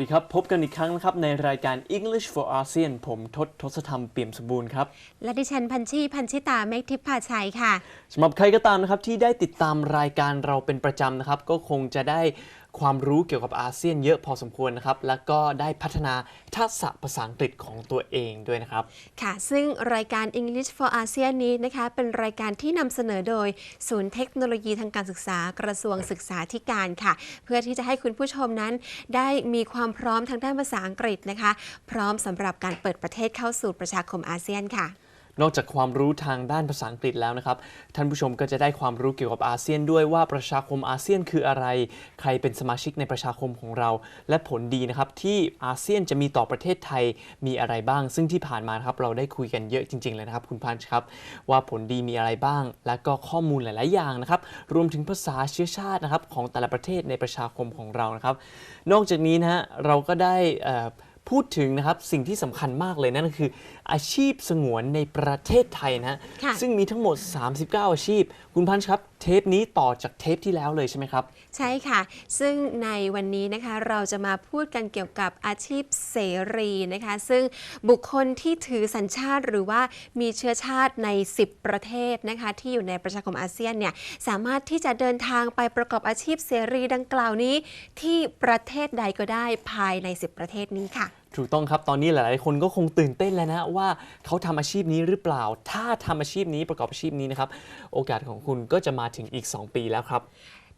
ดีครับ พบกันอีกครั้งนะครับ ในรายการ English for ASEAN ผมทศทศธรรมเปี่ยมสมบูรณ์ครับ และดิฉันพันชีพันชิตาเมฆทิพย์พาชัยค่ะสำหรับใครก็ตามนะครับ ที่ได้ติดตามรายการเราเป็นประจำนะครับ ก็คงจะได้ ความรู้เกี่ยวกับอาเซียนเยอะพอสมควรนะครับ แล้วก็ได้พัฒนาทักษะภาษาอังกฤษของตัวเองด้วยนะครับ ค่ะ ซึ่งรายการ English for ASEAN นี้นะคะ เป็นรายการที่นำเสนอโดย ศูนย์เทคโนโลยีทางการศึกษากระทรวงศึกษาธิการค่ะ เพื่อที่จะให้คุณผู้ชมนั้น ได้มีความพร้อมทางด้านภาษาอังกฤษนะคะ พร้อมสำหรับการเปิดประเทศเข้าสู่ประชาคมอาเซียนค่ะ นอกจากความรู้ทางด้านภาษาอังกฤษแล้วนะครับ ท่านผู้ชมก็จะได้ความรู้เกี่ยวกับอาเซียนด้วยว่าประชาคมอาเซียนคืออะไร ใครเป็นสมาชิกในประชาคมของเรา และผลดีนะครับที่อาเซียนจะมีต่อประเทศไทยมีอะไรบ้าง ซึ่งที่ผ่านมานะครับเราได้คุยกันเยอะจริงๆเลยนะครับ คุณพันช์ครับ ว่าผลดีมีอะไรบ้าง และก็ข้อมูลหลาย ๆ อย่างนะครับรวมถึงภาษาเชื้อชาตินะครับของแต่ละประเทศในประชาคมของเรานะครับ นอกจากนี้นะฮะเราก็ได้ พูดถึงนะครับสิ่งที่สำคัญมากเลยนั่นก็คือ อาชีพสงวนในประเทศไทยนะฮะค่ะ ซึ่งมีทั้งหมด 39 อาชีพ คุณพันช์ครับ เทปนี้ต่อจากเทปที่แล้วเลยใช่ไหมครับ ใช่ค่ะ ซึ่งในวันนี้นะคะเราจะมาพูดกันเกี่ยวกับอาชีพเสรีนะคะ ซึ่งบุคคลที่ถือสัญชาติหรือว่ามีเชื้อชาติใน 10 ประเทศนะคะ ที่อยู่ในประชาคมอาเซียนเนี่ยสามารถที่จะเดินทางไปประกอบอาชีพเสรีดังกล่าวนี้ ที่ประเทศใดก็ได้ภายใน 10 ประเทศนี้ค่ะ ถูกต้องครับ ตอนนี้หลาย ๆ คนก็คงตื่นเต้นแล้วนะว่าเขาทำอาชีพนี้หรือเปล่า ถ้าทำอาชีพนี้ประกอบอาชีพนี้นะครับ โอกาสของคุณก็จะมาถึงอีก 2 ปีแล้วครับ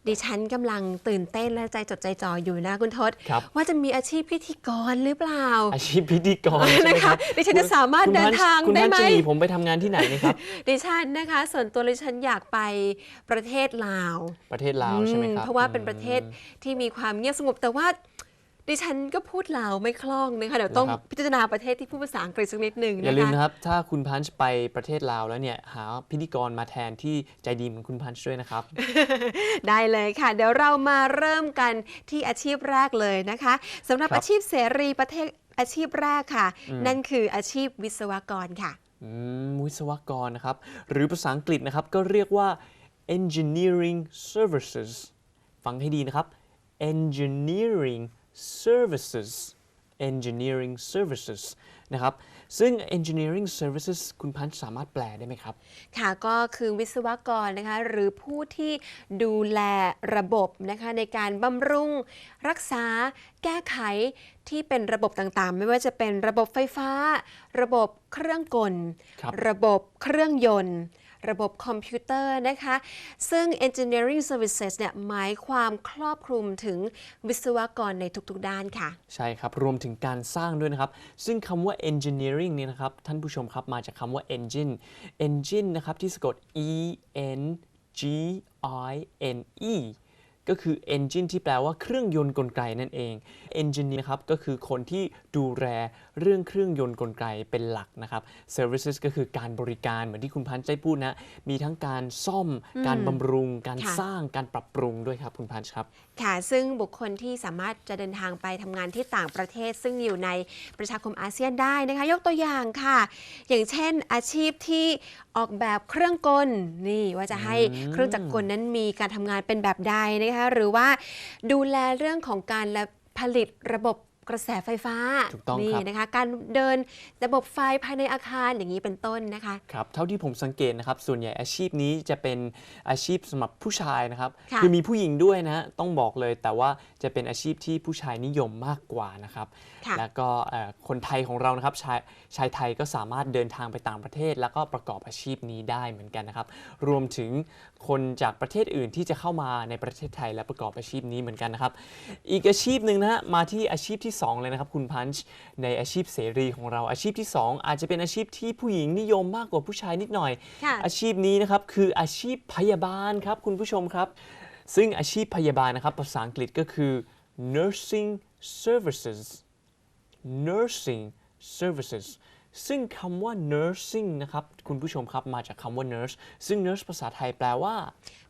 ดิฉันกำลังตื่นเต้นและใจจดใจจ่ออยู่นะคุณทศครับว่าจะมีอาชีพพิธีกรหรือเปล่า อาชีพพิธีกรใช่ไหมนะคคะรับดิฉันจะสามารถคุณเดินพัช์ทางคุณได้พันไหมจะหนีผมไปทำงานที่ไหนนะครับดิฉันนะคะ ส่วนตัวดิฉันอยากไปประเทศลาว ประเทศลาวใช่ไหมอืมครับเพราะว่าเป็นประเทศที่มีความเงียบสงบแต่ว่า ดิฉันก็พูดลาวไม่คล่องนะคะเดี๋ยวต้องนะครับ พิจารณาประเทศที่พูดภาษาอังกฤษสักนิดหนึ่งอย่านะลืมคะนะครับ ถ้าคุณพันช์ไปประเทศลาวแล้วเนี่ย หาพิธีกรมาแทนที่ใจดีเหมือนคุณพันช์ด้วยนะครับ ได้เลยค่ะ เดี๋ยวเรามาเริ่มกันที่อาชีพแรกเลยนะคะสำหรับครับอาชีพเสรีประเทศอาชีพแรกค่ะนั่นคืออาชีพวิศวกรค่ะ อืมวิศวกรนะครับ หรือภาษาอังกฤษนะครับ ก็เรียกว่า engineering services ฟังให้ดีนะครับ engineering services engineering services นะครับ ซึ่ง engineering services คุณพันธ์สามารถแปลได้ไหมครับ ค่ะก็คือวิศวกรนะคะหรือผู้ที่ดูแลระบบนะคะในการบำรุงรักษาแก้ไขที่เป็นระบบต่างๆ ไม่ว่าจะเป็นระบบไฟฟ้า ระบบเครื่องกล ครับ ระบบเครื่องยนต์ ระบบคอมพิวเตอร์นะคะ ซึ่ง engineering services เนี่ยหมายความครอบคลุมถึงวิศวกรในทุกๆด้านค่ะ ใช่ครับ รวมถึงการสร้างด้วยนะครับ ซึ่งคำว่า engineering เนี่ยนะครับ ท่านผู้ชมครับมาจากคำว่า engine engine นะครับ ที่สะกด e n g i n e ก็คือ engine ที่แปลว่าเครื่องยนต์กลไกนั่นเอง engineer ครับก็คือคนที่ดูแลเรื่องเครื่องยนต์กลไกเป็นหลักนะครับ services ก็คือการบริการเหมือนที่คุณพันธ์ได้พูดนะ มีทั้งการซ่อม การบำรุง การค่ะสร้าง การปรับปรุงด้วยครับคุณพันธ์ครับ ค่ะ ซึ่งบุคคลที่สามารถจะเดินทางไปทำงานที่ต่างประเทศ ซึ่งอยู่ในประชาคมอาเซียนได้นะคะ ยกตัวอย่างค่ะ อย่างเช่นอาชีพที่ออกแบบเครื่องกลนี่ว่าจะให้เครื่องจักรกลนั้นมีการทำงานเป็นแบบใดนะคะหรือว่าดูแลเรื่องของการและผลิตระบบ กระแสไฟฟ้าถูกต้องนี่ครับ นะคะการเดินระบบไฟภายในอาคารอย่างนี้เป็นต้นนะคะ ครับเท่าที่ผมสังเกตนะครับ ส่วนใหญ่อาชีพนี้จะเป็นอาชีพสำหรับผู้ชายนะครับค่ะอมีผู้หญิงด้วยนะฮะต้องบอกเลยแต่ว่าจะเป็นอาชีพที่ผู้ชายนิยมมากกว่านะครับ ค่ะ แล้วก็เอ่อคนไทยของเรานะครับชายชายไทยก็สามารถเดินทางไปต่างประเทศ แล้วก็ประกอบอาชีพนี้ได้เหมือนกันนะครับ รวมถึงคนจากประเทศอื่นที่จะเข้ามาในประเทศไทยและประกอบอาชีพนี้เหมือนกันนะครับ อีกอาชีพหนึ่งนะฮะมาที่อาชีพที่สองเลยนะครับคุณพันช์ในอาชีพเสรีของเราอาชีพที่สองอาจจะเป็นอาชีพที่ผู้หญิงนิยมมากกว่าผู้ชายนิดหน่อยค่ะอาชีพนี้นะครับคืออาชีพพยาบาลครับคุณผู้ชมครับ ซึ่งอาชีพพยาบาลนะครับภาษาอังกฤษก็คือ nursing services nursing services ซึ่งคำว่า nursing นะครับ คุณผู้ชมครับมาจากคำว่า nurse ซึ่ง nurse ภาษาไทยแปลว่า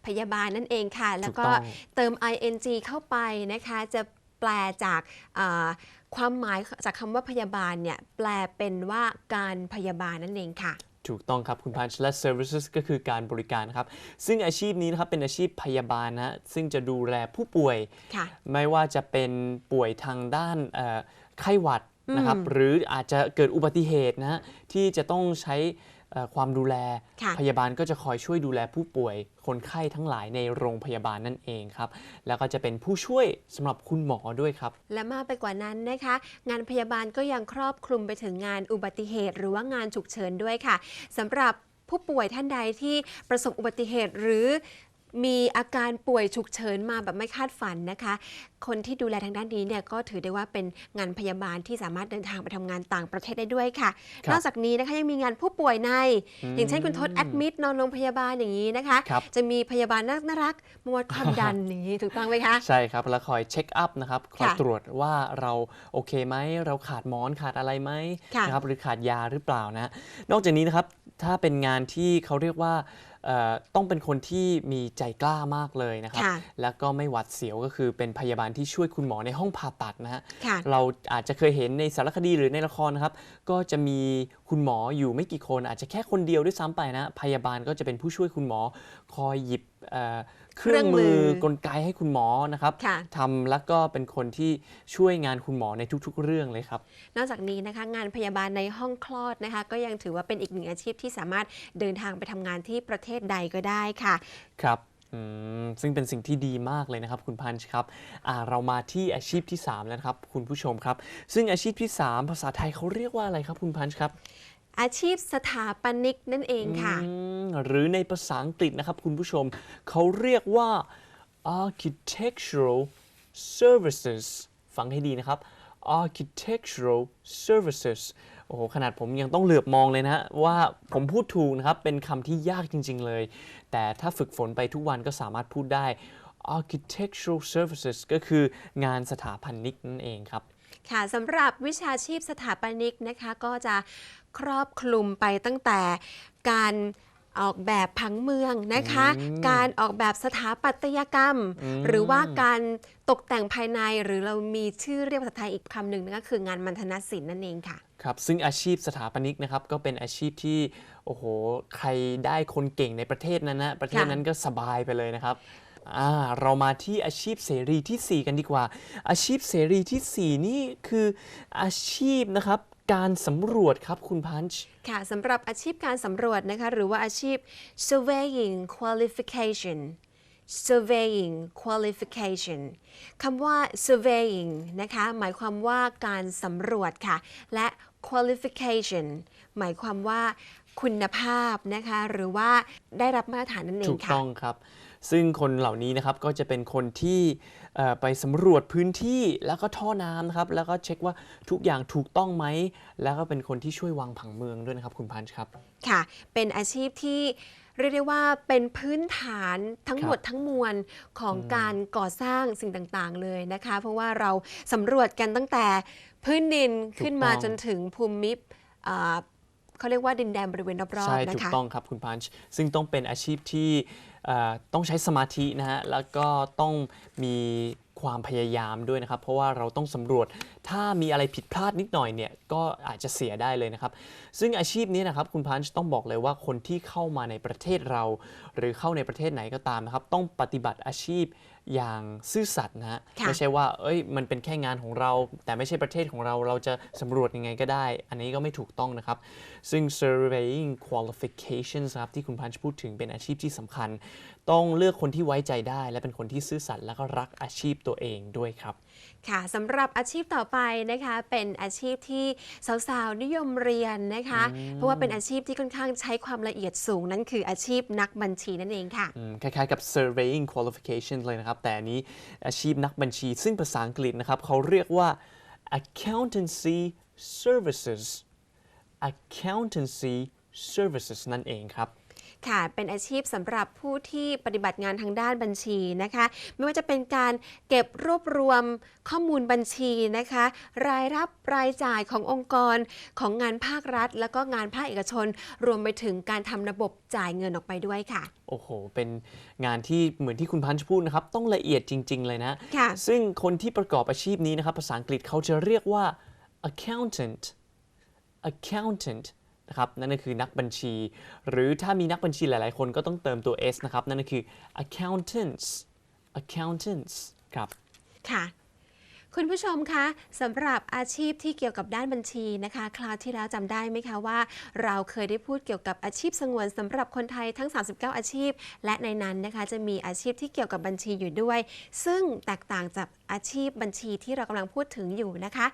พยาบาลนั่นเองค่ะ แล้วก็ถูกต้องเติม ing เข้าไปนะคะจะ แปลจากอ่าความหมายจากคำว่าพยาบาลเนี่ยแปลเป็นว่าการพยาบาลนั่นเองค่ะถูกต้องครับ คุณพันช์และ services ก็คือการบริการนะครับ ซึ่งอาชีพนี้นะครับเป็นอาชีพพยาบาลนะฮะซึ่งจะดูแลผู้ป่วยค่ะไม่ว่าจะเป็นป่วยทางด้านเอ่อไข้หวัดนะครับ หรืออาจจะเกิดอุบัติเหตุนะฮะที่จะต้องใช้เอ่อ ความดูแลค่ะพยาบาลก็จะคอยช่วยดูแลผู้ป่วยคนไข้ทั้งหลายในโรงพยาบาลนั่นเองครับ แล้วก็จะเป็นผู้ช่วยสำหรับคุณหมอด้วยครับ และมากไปกว่านั้นนะคะ งานพยาบาลก็ยังครอบคลุมไปถึงงานอุบัติเหตุ หรือว่างานฉุกเฉินด้วยค่ะสำหรับผู้ป่วยท่านใดที่ประสบอุบัติเหตุหรือ มีอาการป่วยฉุกเฉินมาแบบไม่คาดฝันนะคะ คนที่ดูแลทางด้านนี้เนี่ยก็ถือได้ว่าเป็นงานพยาบาลที่สามารถเดินทางไปทำงานต่างประเทศได้ด้วยค่ะ ครับนอกจากนี้นะคะยังมีงานผู้ป่วยใน อย่างเช่นคุณทศแอดมิดนอนโรงพยาบาลอย่างนี้นะคะ ครับ จะมีพยาบาลน่ารักๆมาวัดความดันอย่างนี้ถูกต้องไหมคะ ใช่ครับ แล้วคอยเช็คอัพนะครับ คอยค่ะตรวจว่าเราโอเคไหม เราขาดหมอนขาดอะไรไหมค่ะ นะครับ หรือขาดยาหรือเปล่านะ นอกจากนี้นะครับ ถ้าเป็นงานที่เขาเรียกว่าเอ่อ ต้องเป็นคนที่มีใจกล้ามากเลยนะครับค่ะแล้วก็ไม่หวัดเสียวก็คือเป็นพยาบาลที่ช่วยคุณหมอในห้องผ่าตัดนะฮะค่ะเราอาจจะเคยเห็นในสารคดีหรือในละครนะครับก็จะมีคุณหมออยู่ไม่กี่คน อาจจะแค่คนเดียวด้วยซ้ำไปนะ พยาบาลก็จะเป็นผู้ช่วยคุณหมอคอยหยิบเอ่อ เครื่องมือเครื่องมือกลไกให้คุณหมอนะครับค่ะทำแล้วก็เป็นคนที่ช่วยงานคุณหมอในทุกๆ เรื่องเลยครับ นอกจากนี้นะคะงานพยาบาลในห้องคลอดนะคะ ก็ยังถือว่าเป็นอีกหนึ่งอาชีพที่สามารถเดินทางไปทำงานที่ประเทศใดก็ได้ค่ะ ครับอืมซึ่งเป็นสิ่งที่ดีมากเลยนะครับ คุณพันช์ครับอ่าเรามาที่อาชีพที่ 3 แล้วนะครับ คุณผู้ชมครับ ซึ่งอาชีพที่ 3 ภาษาไทยเขาเรียกว่าอะไรครับ คุณพันช์ครับ อาชีพสถาปนิกนั่นเองค่ะอืมหรือในภาษาอังกฤษนะครับคุณผู้ชม เขาเรียกว่า architectural services ฟังให้ดีนะครับ architectural services โอ้โห ขนาดผมยังต้องเหลือบมองเลยนะฮะว่าผมพูดถูกนะครับ เป็นคำที่ยากจริง ๆ เลย แต่ถ้าฝึกฝนไปทุกวันก็สามารถพูดได้ architectural services ก็คืองานสถาปนิกนั่นเองครับ ค่ะสำหรับวิชาชีพสถาปนิกนะคะก็จะ ครอบคลุมไปตั้งแต่การออกแบบผังเมืองนะคะ การออกแบบสถาปัตยกรรม หรือว่าการตกแต่งภายในหรือเรามีชื่อเรียกภาษาไทยอีกคำหนึ่งนั่นก็คืองานมัณฑนศิลป์นั่นเองค่ะครับซึ่งอาชีพสถาปนิกนะครับก็เป็นอาชีพที่โอ้โหใครได้คนเก่งในประเทศนั้นนะประเทศค่ะนั้นก็สบายไปเลยนะครับอ่าเรามาที่อาชีพเสรีทีสี่ 4 กันดีกว่า อาชีพเสรีทีสี่4 นี่คืออาชีพนะครับ การสำรวจครับคุณพันช์ ค่ะสำหรับอาชีพการสำรวจนะคะหรือว่าอาชีพ surveying qualification surveying qualification คำว่า surveying นะคะหมายความว่าการสำรวจค่ะ และ qualification หมายความว่าคุณภาพนะคะหรือว่าได้รับมาตรฐานนั่นเอถูงกค่ะ ต้องครับ ซึ่งคนเหล่านี้นะครับก็จะเป็นคนที่เอ่อไปสำรวจพื้นที่แล้วก็ท่อน้ำนะครับแล้วก็เช็คว่าทุกอย่างถูกต้องไหม แล้วก็เป็นคนที่ช่วยวางผังเมืองด้วยนะครับคุณพันช์ครับ ค่ะ เป็นอาชีพที่เรียกได้ว่าเป็นพื้นฐานทั้งครับหมดทั้งมวลของการก่อสร้างสิ่งต่างๆเลยนะคะ เพราะว่าเราสำรวจกันตั้งแต่พื้นดินขึ้นมาจนถึงภูมิอ่าเขาเรียกว่าดินแดนบริเวณรอบใช่ๆนะถูกคะต้องครับคุณพันช์ซึ่งต้องเป็นอาชีพที่เอ่อ ต้องใช้สมาธินะฮะแล้วก็ต้องมีความพยายามด้วยนะครับ เพราะว่าเราต้องสำรวจถ้ามีอะไรผิดพลาดนิดหน่อยเนี่ยก็อาจจะเสียได้เลยนะครับ ซึ่งอาชีพนี้นะครับคุณพันช์ต้องบอกเลยว่าคนที่เข้ามาในประเทศเรา หรือเข้าในประเทศไหนก็ตามนะครับ ต้องปฏิบัติอาชีพ อย่างซื่อสัตย์นะฮะค่ะไม่ใช่ว่าเอ้ยมันเป็นแค่งานของเรา แต่ไม่ใช่ประเทศของเราเราจะสำรวจยังไงก็ได้ อันนี้ก็ไม่ถูกต้องนะครับ ซึ่ง surveying qualifications ครับที่คุณพันช์พูดถึงเป็นอาชีพที่สำคัญ ต้องเลือกคนที่ไว้ใจได้ และเป็นคนที่ซื่อสัตย์แล้วก็รักอาชีพตัวเองด้วยครับ ค่ะสำหรับอาชีพต่อไปนะคะเป็นอาชีพที่สาวๆนิยมเรียนนะคะ เพราะว่าเป็นอาชีพที่ค่อนข้างใช้ความละเอียดสูงนั่นคืออาชีพนักบัญชีนั่นเองค่ะอืมคล้ายๆกับ surveying qualifications เลยนะครับ แต่อันนี้อาชีพนักบัญชี ซึ่งภาษาอังกฤษนะครับเขาเรียกว่า accountancy services accountancy services นั่นเองครับ ค่ะ เป็นอาชีพสำหรับผู้ที่ปฏิบัติงานทางด้านบัญชีนะคะ ไม่ว่าจะเป็นการเก็บรวบรวมข้อมูลบัญชีนะคะ รายรับรายจ่ายขององค์กรของงานภาครัฐ แล้วก็งานภาคเอกชน รวมไปถึงการทำระบบจ่ายเงินออกไปด้วยค่ะ โอ้โห เป็นงานที่เหมือนที่คุณพันช์พูดนะครับ ต้องละเอียดจริง ๆ เลยนะค่ะซึ่งคนที่ประกอบอาชีพนี้นะครับภาษาอังกฤษเขาจะเรียกว่า accountant accountant นะครับนั่นก็คือนักบัญชี หรือถ้ามีนักบัญชีหลาย ๆ คนก็ต้องเติมตัว s นะครับ นั่นก็คือ accountants accountants ครับ ค่ะคุณผู้ชมคะสำหรับอาชีพที่เกี่ยวกับด้านบัญชีนะคะคราวที่แล้วจำได้ไหมคะว่า เราเคยได้พูดเกี่ยวกับอาชีพสงวนสำหรับคนไทยทั้ง 39 อาชีพ และในนั้นนะคะจะมีอาชีพที่เกี่ยวกับบัญชีอยู่ด้วย ซึ่งแตกต่างจากอาชีพบัญชีที่เรากำลังพูดถึงอยู่นะคะ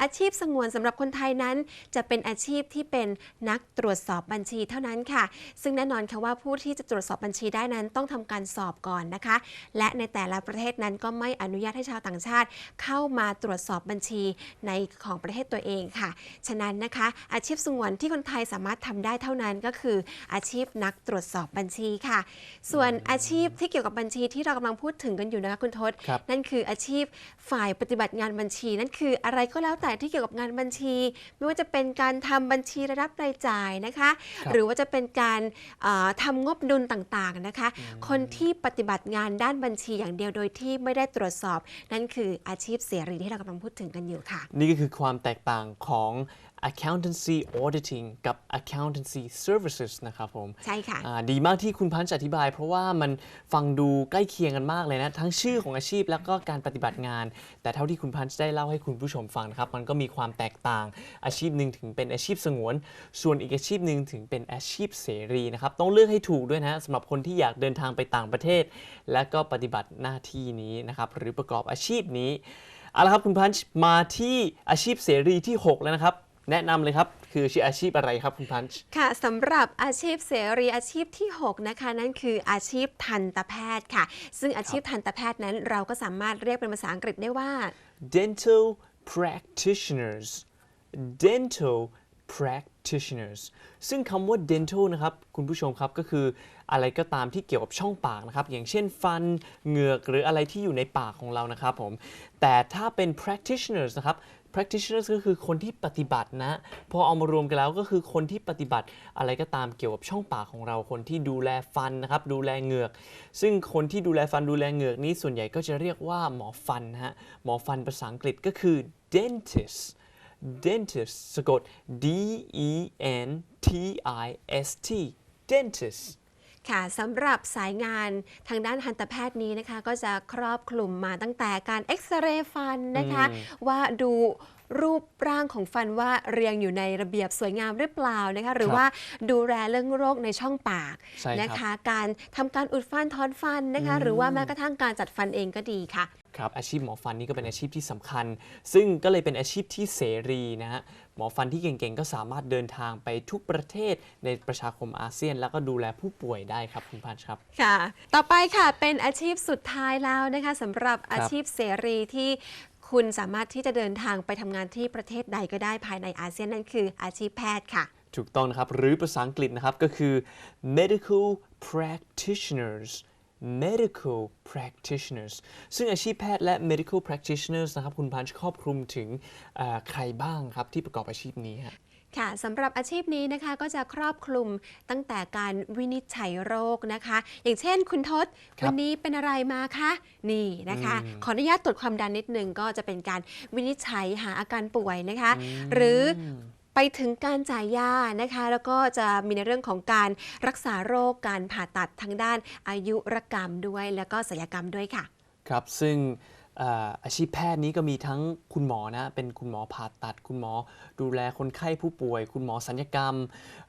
อาชีพสงวนสำหรับคนไทยนั้น จะเป็นอาชีพที่เป็นนักตรวจสอบบัญชีเท่านั้นค่ะ ซึ่งแน่นอนค่ะว่าผู้ที่จะตรวจสอบบัญชีได้นั้นต้องทำการสอบก่อนนะคะ และในแต่ละประเทศนั้นก็ไม่อนุญาตให้ชาวต่างชาติ เข้ามาตรวจสอบบัญชีในของประเทศตัวเองค่ะ ฉะนั้นนะคะ อาชีพสงวนที่คนไทยสามารถทำได้เท่านั้นก็คือ อาชีพนักตรวจสอบบัญชีค่ะ ส่วนอาชีพที่เกี่ยวกับบัญชีที่เรากำลังพูดถึงกันอยู่นะคะคุณทศครับนั่นคืออาชีพฝ่ายปฏิบัติงานบัญชี นั่นคืออะไรก็แล้วแต่ที่เกี่ยวกับงานบัญชี ไม่ว่าจะเป็นการทำบัญชีรายรับรายจ่ายนะคะครับหรือว่าจะเป็นการเอ่อทำงบดุลต่างๆนะคะ คนที่ปฏิบัติงานด้านบัญชีอย่างเดียวโดยที่ไม่ได้ตรวจสอบ นั่นคืออาชีพเสรีที่เรากำลังพูดถึงกันอยู่ค่ะ นี่ก็คือความแตกต่างของ accountancy auditing กับ accountancy services นะครับผมใช่ค่ะอ่าดีมากที่คุณพันธ์อธิบาย เพราะว่ามันฟังดูใกล้เคียงกันมากเลยนะ ทั้งชื่อของอาชีพแล้วก็การปฏิบัติงาน แต่เท่าที่คุณพันธ์ได้เล่าให้คุณผู้ชมฟังนะครับ มันก็มีความแตกต่าง อาชีพหนึ่งถึงเป็นอาชีพสงวน ส่วนอีกอาชีพหนึ่งถึงเป็นอาชีพเสรีนะครับ ต้องเลือกให้ถูกด้วยนะสำหรับคนที่อยากเดินทางไปต่างประเทศ และก็ปฏิบัติหน้าที่นี้นะครับหรือประกอบอาชีพนี้เอาละครับคุณพันธ์มาที่อาชีพเสรีที่ 6 แล้วนะครับ แนะนำเลยครับ คือชื่ออาชีพอะไรครับคุณพันธ์ค่ะสำหรับอาชีพเสรีอาชีพที่ 6 นะคะ นั่นคืออาชีพทันตแพทย์ค่ะ ซึ่งอาชีพทันตแพทย์นั้นเราก็สามารถเรียกเป็นภาษาอังกฤษได้ว่า dental practitioners dental practitioners ซึ่งคำว่า dental นะครับ คุณผู้ชมครับก็คือ อะไรก็ตามที่เกี่ยวกับช่องปากนะครับ อย่างเช่นฟันเหงือกหรืออะไรที่อยู่ในปากของเรานะครับผม แต่ถ้าเป็น practitioners นะครับ practitioners ก็คือคนที่ปฏิบัตินะ พอเอามารวมกันแล้วก็คือคนที่ปฏิบัติอะไรก็ตามเกี่ยวกับช่องปากของเรา คนที่ดูแลฟันนะครับ ดูแลเหงือก ซึ่งคนที่ดูแลฟันดูแลเหงือกนี้ส่วนใหญ่ก็จะเรียกว่าหมอฟันนะฮะ หมอฟันภาษาอังกฤษก็คือ dentist dentist สะกด D E N T I S T dentist ค่ะสำหรับสายงานทางด้านทันตแพทย์นี้นะคะ ก็จะครอบคลุมมาตั้งแต่การเอ็กซเรย์ฟันนะคะ ว่าดูรูปร่างของฟันว่าเรียงอยู่ในระเบียบสวยงามหรือเปล่านะคะหรือครับว่าดูแลเรื่องโรคในช่องปากใช่ครับนะคะ การทำการอุดฟันถอนฟันนะคะ หรือว่าแม้กระทั่งการจัดฟันเองก็ดีค่ะ ครับอาชีพหมอฟันนี่ก็เป็นอาชีพที่สำคัญ ซึ่งก็เลยเป็นอาชีพที่เสรีนะฮะหมอฟันที่เก่งๆ ก็สามารถเดินทางไปทุกประเทศในประชาคมอาเซียน แล้วก็ดูแลผู้ป่วยได้ครับคุณพันธ์ครับค่ะ ต่อไปค่ะเป็นอาชีพสุดท้ายแล้วนะคะสำหรับอาครับชีพเสรีที่คุณสามารถที่จะเดินทางไปทำงานที่ประเทศใดก็ได้ภายในอาเซียนนั่นคืออาชีพแพทย์ค่ะ ถูกต้องนะครับ หรือภาษาอังกฤษนะครับก็คือ medical practitioners medical practitioners ซึ่งอาชีพแพทย์และ medical practitioners นะครับคุณพันธ์ครอบคลุมถึงเอ่อใครบ้างครับที่ประกอบอาชีพนี้ฮะค่ะสำหรับอาชีพนี้นะคะก็จะครอบคลุมตั้งแต่การวินิจฉัยโรคนะคะ อย่างเช่นคุณทศครับวันนี้เป็นอะไรมาคะนี่นะคะ ขออนุญาตตรวจความดันนิดนึงก็จะเป็นการวินิจฉัยหาอาการป่วยนะคะ หรือ ไปถึงการจ่ายยานะคะ แล้วก็จะมีในเรื่องของการรักษาโรคการผ่าตัดทางด้านอายุรกรรมด้วย แล้วก็ศัลยกรรมด้วยค่ะ ครับซึ่งเอ่ออาชีพแพทย์นี้ก็มีทั้งคุณหมอนะ เป็นคุณหมอผ่าตัด คุณหมอดูแลคนไข้ผู้ป่วย คุณหมอสัญญกรรม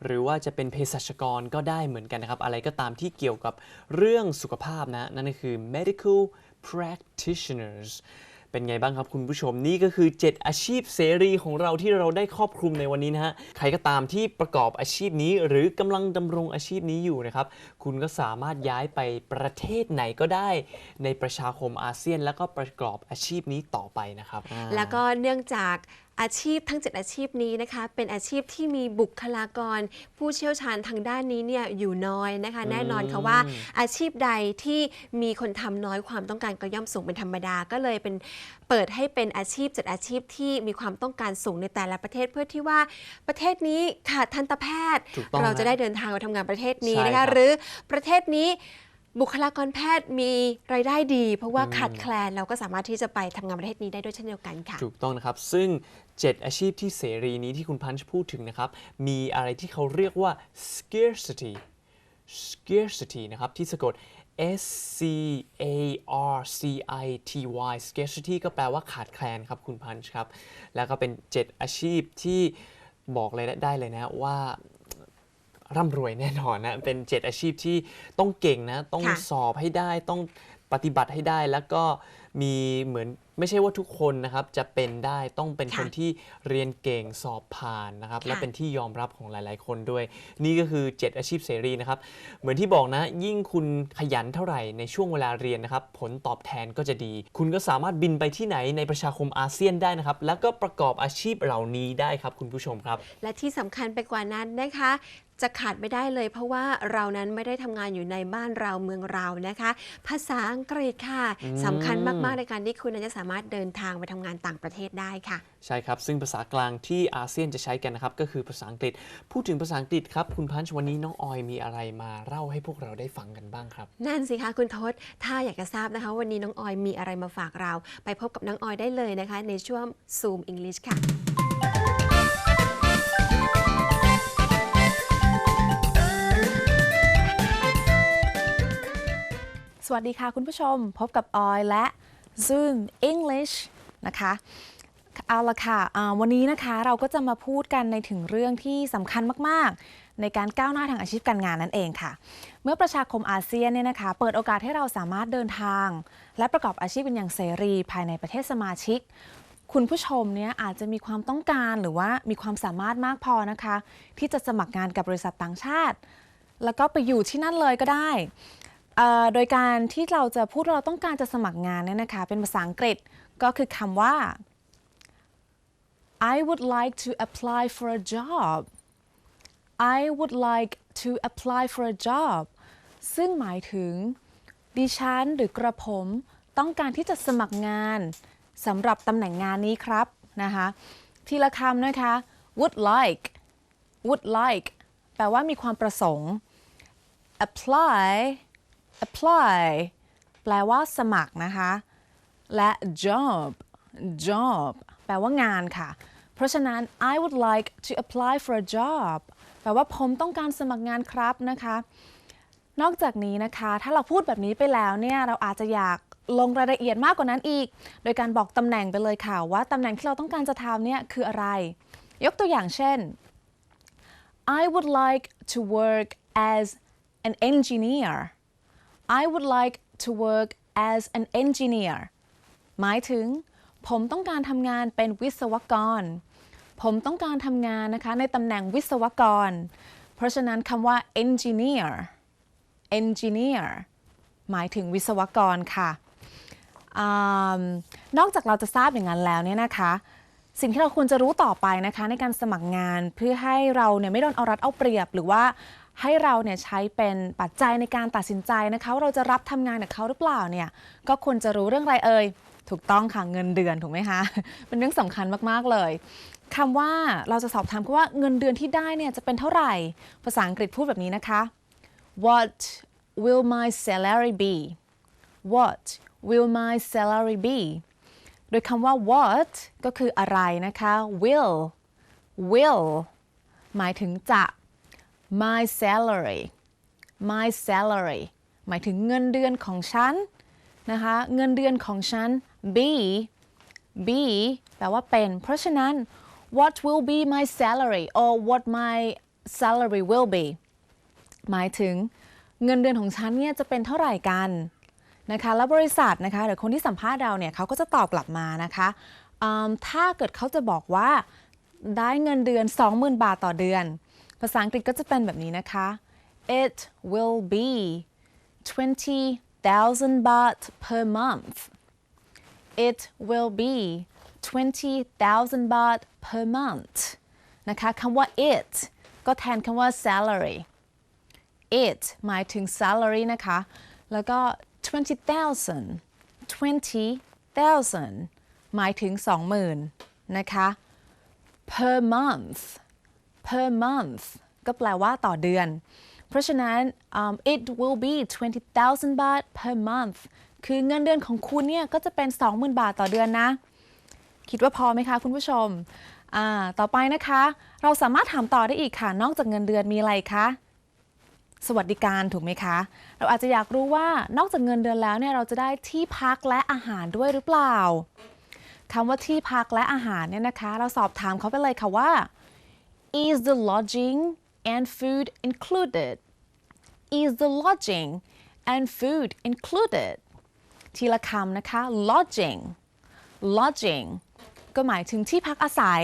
หรือว่าจะเป็นเภสัชกรก็ได้เหมือนกันนะครับ อะไรก็ตามที่เกี่ยวกับเรื่องสุขภาพนะ นั่นก็คือ medical practitioners เป็นไงบ้างครับคุณผู้ชมนี่ก็คือ 7 อาชีพเสรีของเราที่เราได้ครอบคลุมในวันนี้นะฮะใครก็ตามที่ประกอบอาชีพนี้ หรือกำลังดำรงอาชีพนี้อยู่นะครับคุณก็สามารถย้ายไปประเทศไหนก็ได้ ในประชาคมอาเซียน แล้วก็ประกอบอาชีพนี้ต่อไปนะครับ แล้วก็เนื่องจาก อาชีพทั้ง 7 อาชีพนี้นะคะ เป็นอาชีพที่มีบุคลากร ผู้เชี่ยวชาญทางด้านนี้เนี่ยอยู่น้อยนะคะ แน่นอนค่ะว่าอาชีพใดที่มีคนทำน้อยความต้องการก็ย่อมสูงเป็นธรรมดาก็เลยเป็นเปิดให้เป็นอาชีพจัดอาชีพที่มีความต้องการสูงในแต่ละประเทศเพื่อที่ว่าประเทศนี้ขาดทันตแพทย์ถูกต้องเราจะฮะได้เดินทางไปทำงานประเทศนี้ใช่นะครัคะบหรือประเทศนี้ บุคลากรแพทย์มีรายได้ดี เพราะว่าอืมขาดแคลนเราก็สามารถที่จะไปทำงานประเทศนี้ได้ด้วยเช่นเดียวกันค่ะ ถูกต้องนะครับ ซึ่ง 7 อาชีพที่เสรีนี้ที่คุณพันช์พูดถึงนะครับ มีอะไรที่เขาเรียกว่า scarcity scarcity นะครับ ที่สะกด S C A R C I T Y scarcity ก็แปลว่าขาดแคลนครับคุณพันช์ครับ แล้วก็เป็น 7 อาชีพที่บอกเลยได้เลยนะว่า ร่ำรวยแน่นอนนะเป็น 7 อาชีพที่ต้องเก่งนะ ต้องค่ะ สอบให้ได้ต้องปฏิบัติให้ได้แล้วก็มีเหมือนไม่ใช่ว่าทุกคนนะครับจะเป็นได้ต้องเป็นค่ะคนที่เรียนเก่งสอบผ่านนะครับค่ะและเป็นที่ยอมรับของหลาย ๆ คนด้วย นี่ก็คือ 7 อาชีพเสรีนะครับ เหมือนที่บอกนะ ยิ่งคุณขยันเท่าไหร่ในช่วงเวลาเรียนนะครับ ผลตอบแทนก็จะดี คุณก็สามารถบินไปที่ไหนในประชาคมอาเซียนได้นะครับ แล้วก็ประกอบอาชีพเหล่านี้ได้ครับคุณผู้ชมครับ และที่สำคัญไปกว่านั้นนะคะ จะขาดไม่ได้เลย เพราะว่าเรานั้นไม่ได้ทำงานอยู่ในบ้านเราเมืองเรานะคะ ภาษาอังกฤษค่ะสำคัญมากๆในการที่คุณนั้นจะสามารถเดินทางไปทำงานต่างประเทศได้ค่ะ ใช่ครับ ซึ่งภาษากลางที่อาเซียนจะใช้กันนะครับ ก็คือภาษาอังกฤษ พูดถึงภาษาอังกฤษครับ คุณพันช์วันนี้น้องออยมีอะไรมาเล่าให้พวกเราได้ฟังกันบ้างครับ นั่นสิคะคุณทศถ้าอยากจะทราบนะคะ วันนี้น้องออยมีอะไรมาฝากเรา ไปพบกับน้องออยได้เลยนะคะ ในช่วง Zoom English ค่ะ สวัสดีค่ะคุณผู้ชม พบกับออยและ Zoom English นะคะเอาละค่ะวันนี้นะคะเราก็จะมาพูดกันในถึงเรื่องที่สำคัญมาก ๆ ในการก้าวหน้าทางอาชีพการงานนั่นเองค่ะ เมื่อประชาคมอาเซียนเนี่ยนะคะ เปิดโอกาสให้เราสามารถเดินทาง และประกอบอาชีพเป็นอย่างเสรีภายในประเทศสมาชิก คุณผู้ชมเนี่ยอาจจะมีความต้องการหรือว่ามีความสามารถมากพอนะคะ ที่จะสมัครงานกับบริษัทต่างชาติ แล้วก็ไปอยู่ที่นั่นเลยก็ได้ โดยการที่เราจะพูดเราต้องการจะสมัครงานเนี่ยนะคะ เป็นภาษาอังกฤษก็คือคำว่า I would like to apply for a job I would like to apply for a job ซึ่งหมายถึง ดิฉันหรือกระผมต้องการที่จะสมัครงานสำหรับตำแหน่งงานนี้ครับนะคะทีละคำนะคะ would like would like แปลว่ามีความประสงค์ apply apply แปลว่าสมัครนะคะ และ job job แปลว่างานค่ะ เพราะฉะนั้น I would like to apply for a job แปลว่าผมต้องการสมัครงานครับนะคะ นอกจากนี้นะคะ ถ้าเราพูดแบบนี้ไปแล้วเนี่ย เราอาจจะอยากลงรายละเอียดมากกว่านั้นอีก โดยการบอกตำแหน่งไปเลยค่ะ ว่าตำแหน่งที่เราต้องการจะทำเนี่ยคืออะไร ยกตัวอย่างเช่น I would like to work as an engineer I would like to work as an engineer หมายถึง ผมต้องการทำงานเป็นวิศวกร ผมต้องการทำงานนะคะในตำแหน่งวิศวกร เพราะฉะนั้นคำว่า engineer engineer หมายถึงวิศวกรค่ะอนอกจากเราจะทราบอย่างนั้นแล้วเนี่ยนะคะ สิ่งที่เราควรจะรู้ต่อไปนะคะในการสมัครงานเพื่อให้เราเนี่ยไม่โดนเอารัดเอาเปรียบ หรือว่า ให้เราเนี่ยใช้เป็นปัจจัยในการตัดสินใจนะคะว่าเราจะรับทำงานกับเขาหรือเปล่าเนี่ยก็ควรจะรู้เรื่องอะไรเอ่ยถูกต้องค่ะเงินเดือนถูกไหมคะเป็นเรื่องสำคัญมากๆเลยคำว่าเราจะสอบถามเขาว่าเงินเดือนที่ได้เนี่ยจะเป็นเท่าไหร่ ภาษาอังกฤษพูดแบบนี้นะคะ What will my salary be What will my salary be โดยคำว่า what ก็คืออะไรนะคะ will will หมายถึงจะ my salary my salary หมายถึงเงินเดือนของฉันนะคะ เงินเดือนของฉัน be be แปลว่าเป็น เพราะฉะนั้น what will be my salary or what my salary will be หมายถึงเงินเดือนของฉันเนี่ยจะเป็นเท่าไหร่กันนะคะ แล้วบริษัทนะคะหรือคนที่สัมภาษณ์เราเนี่ยเขาก็จะตอบกลับมานะคะ ถ้าเกิดเขาจะบอกว่าได้เงินเดือน 20,000 บาทต่อเดือน ภาษาอังกฤษก็จะเป็นแบบนี้นะคะ it will be 20,000 baht per month it will be 20,000 baht per month นะคะคำว่า it ก็แทนคำว่า salary it หมายถึง salary นะคะ แล้วก็ 20,000 20,000 หมายถึง 20,000 นะคะ per month per month ก็แปลว่าต่อเดือน เพราะฉะนั้น um, it will be 20,000บาท per month คือเงินเดือนของคุณเนี่ยก็จะเป็น 20,000 บาทต่อเดือนนะ คิดว่าพอไหมคะคุณผู้ชม อ่า ต่อไปนะคะ เราสามารถถามต่อได้อีกค่ะ นอกจากเงินเดือนมีอะไรคะ สวัสดิการถูกไหมคะ เราอาจจะอยากรู้ว่านอกจากเงินเดือนแล้วเนี่ยเราจะได้ที่พักและอาหารด้วยหรือเปล่าคำว่าที่พักและอาหารเนี่ยนะคะ เราสอบถามเขาไปเลยค่ะว่า is the lodging and food included is the lodging and food included ทีละคำนะคะ lodging lodging ก็หมายถึงที่พักอาศัย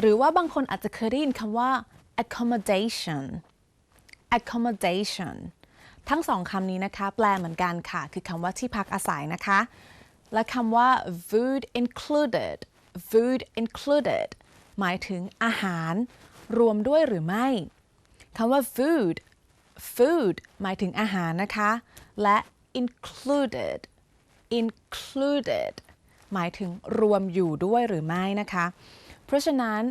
หรือว่าบางคนอาจจะเคยได้ยินคำว่า accommodation accommodation ทั้งสองคำนี้นะคะ แปลเหมือนกันค่ะ คือคำว่าที่พักอาศัยนะคะ และคำว่า food included food included หมายถึงอาหาร รวมด้วยหรือไม่คำว่า food food หมายถึงอาหารนะคะ และ included included หมายถึงรวมอยู่ด้วยหรือไม่นะคะ เพราะฉะนั้น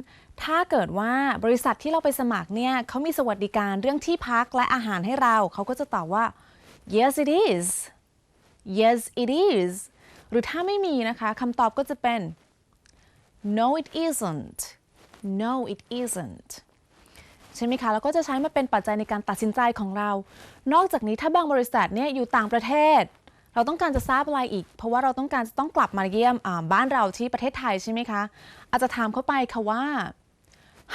ถ้าเกิดว่าบริษัทที่เราไปสมัครเนี่ยเขามีสวัสดิการเรื่องที่พักและอาหารให้เรา เขาก็จะตอบว่า yes it is yes it is หรือถ้าไม่มีนะคะคำตอบก็จะเป็น no it isn't no it isn't ใช่ไหมคะ แล้วก็จะใช้มาเป็นปัจจัยในการตัดสินใจของเรา นอกจากนี้ถ้าบางบริษัทเนี่ยอยู่ต่างประเทศ เราต้องการจะทราบอะไรอีก เพราะว่าเราต้องการจะต้องกลับมาเยี่ยมบ้านเราที่ประเทศไทยใช่ไหมคะ อาจจะถามเขาไปค่ะว่า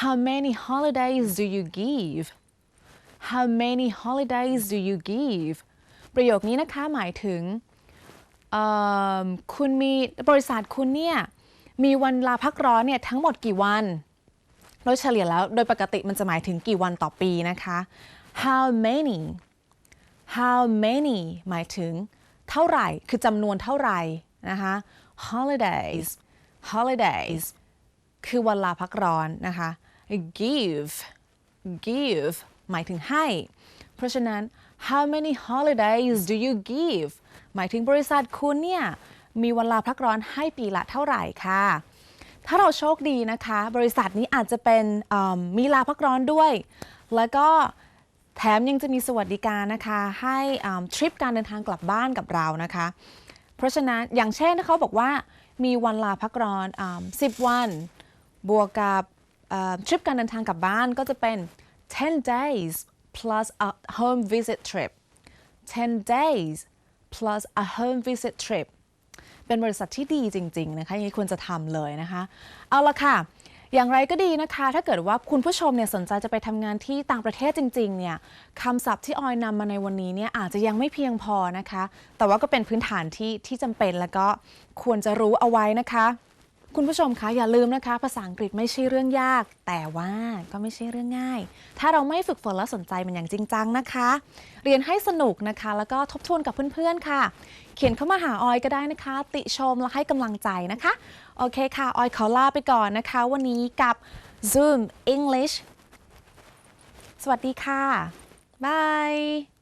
how many holidays do you give how many holidays do you give ประโยคนี้นะคะหมายถึงคุณมีบริษัทคุณเนี่ยมีวันลาพักร้อนเนี่ยทั้งหมดกี่วัน โดยเฉลี่ยแล้วโดยปกติมันจะหมายถึงกี่วันต่อปีนะคะ how many how many หมายถึงเท่าไหร่ คือจำนวนเท่าไหร่นะคะ holidays holidays คือวันลาพักร้อนนะคะ give give หมายถึงให้ เพราะฉะนั้น how many holidays do you give หมายถึงบริษัทคุณเนี่ย มีวันลาพักร้อนให้ปีละเท่าไหร่ค่ะ ถ้าเราโชคดีนะคะ บริษัทนี้อาจจะเป็นมีลาพักร้อนด้วย แล้วก็แถมยังจะมีสวัสดิการนะคะ ให้ทริปการเดินทางกลับบ้านกับเรานะคะ เพราะฉะนั้นอย่างเช่นถ้าเขาบอกว่ามีวันลาพักร้อนอืม10วัน บวกกับทริปการเดินทางกลับบ้านก็จะเป็น 10 days plus a home visit trip 10 days plus a home visit trip เป็นบริษัทที่ดีจริง ๆ นะคะยังไงควรจะทำเลยนะคะ เอาละค่ะ อย่างไรก็ดีนะคะ ถ้าเกิดว่าคุณผู้ชมเนี่ยสนใจจะไปทำงานที่ต่างประเทศจริง ๆ เนี่ยคำศัพท์ที่ออยนำมาในวันนี้เนี่ยอาจจะยังไม่เพียงพอนะคะ แต่ว่าก็เป็นพื้นฐานที่ที่จำเป็นแล้วก็ควรจะรู้เอาไว้นะคะ คุณผู้ชมคะอย่าลืมนะคะ ภาษาอังกฤษไม่ใช่เรื่องยาก แต่ว่าก็ไม่ใช่เรื่องง่าย ถ้าเราไม่ฝึกฝนและสนใจมันอย่างจริงจังนะคะ เรียนให้สนุกนะคะ แล้วก็ทบทวนกับเพื่อนๆค่ะ เขียนเข้ามาหาออยก็ได้นะคะ ติชมและให้กำลังใจนะคะ โอเคค่ะ ออยขอลาไปก่อนนะคะ วันนี้กับ Zoom English สวัสดีค่ะบาย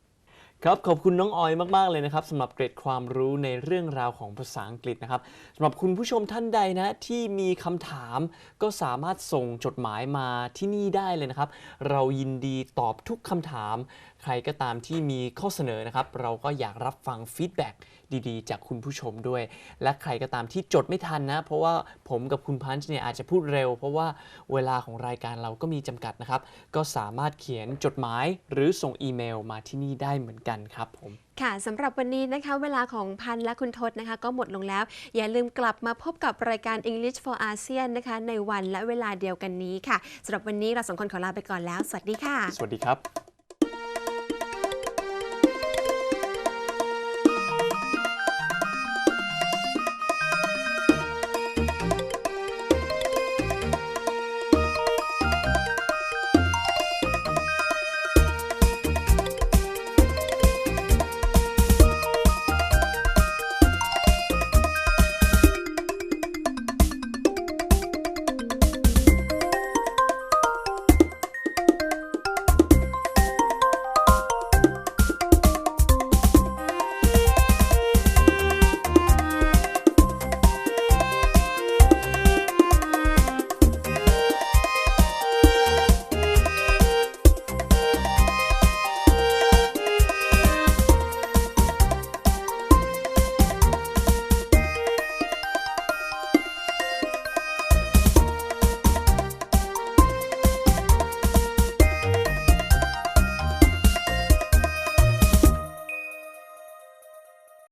ครับขอบคุณน้องออยมาก ๆ เลยนะครับสำหรับเกร็ดความรู้ในเรื่องราวของภาษาอังกฤษนะครับสำหรับคุณผู้ชมท่านใดนะที่มีคำถามก็สามารถส่งจดหมายมาที่นี่ได้เลยนะครับ เรายินดีตอบทุกคำถาม ใครก็ตามที่มีข้อเสนอนะครับ เราก็อยากรับฟังฟีดแบ็ก ดีๆ จากคุณผู้ชมด้วย และใครก็ตามที่จดไม่ทันนะ เพราะว่าผมกับคุณพันช์เนี่ยอาจจะพูดเร็ว เพราะว่าเวลาของรายการเราก็มีจำกัดนะครับ ก็สามารถเขียนจดหมายหรือส่งอีเมลมาที่นี่ได้เหมือนกันครับผมค่ะสำหรับวันนี้นะคะ เวลาของพันและคุณทศนะคะ ก็หมดลงแล้ว อย่าลืมกลับมาพบกับรายการ English for ASEAN นะคะ ในวันและเวลาเดียวกันนี้ค่ะสำหรับวันนี้เราสองคนขอลาไปก่อนแล้ว สวัสดีค่ะ สวัสดีครับ